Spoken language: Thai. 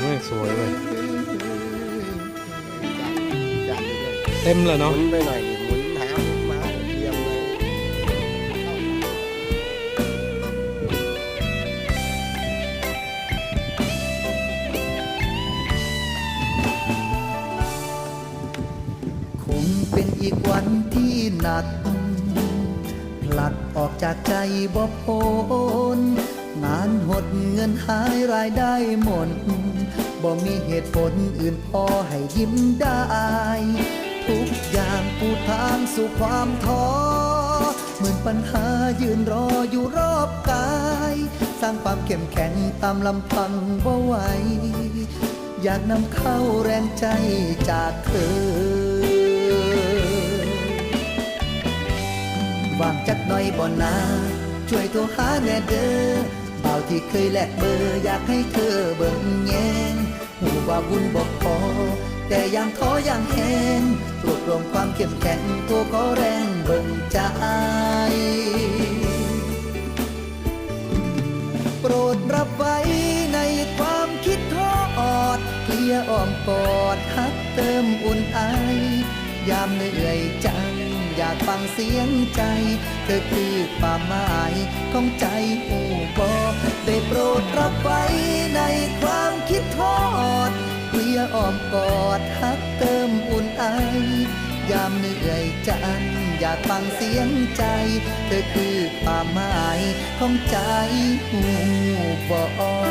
ไม่สวยเลยเต็มเลยหเนาะไปหน่อยคงเป็นอีกวันที่หนัก ผลัดออกจากใจบ่พ้น งานหดเงินหายรายได้หมด บ่มีเหตุผลอื่นพอให้ยิ้มได้ ทุกอย่างปูทางสู่ความท้อเหมือนปัญหายืนรออยู่รอบกาย สร้างความเข้มแข็งตามลำพังบ่ไหว อยากนำเข้าแรงใจจากเธอว่างจักหน่อยบ่นาช่วยโทรหาแน่เด้อ เบาที่เคยแลกเบอร์อยากให้เธอเบิ่งแยงหูว่าบุญบอกพอ แต่ยังท้อยังแหงรวบรวมความเข้มแข็งโทรขอแรงเบิ่งใจโปรดรับไว้ในความคิดทอออดเคลียอ้อมกอดฮักเติมอุ่นไอยามเหนื่อยจังอยากฟังเสียงใจ เธอคือความหมายของใจ อ้อมกอดฮักเติมอุ่นไอยามเหนื่อยจังอยากฟังเสียงใจ เธอคือความหมายของใจหูบอ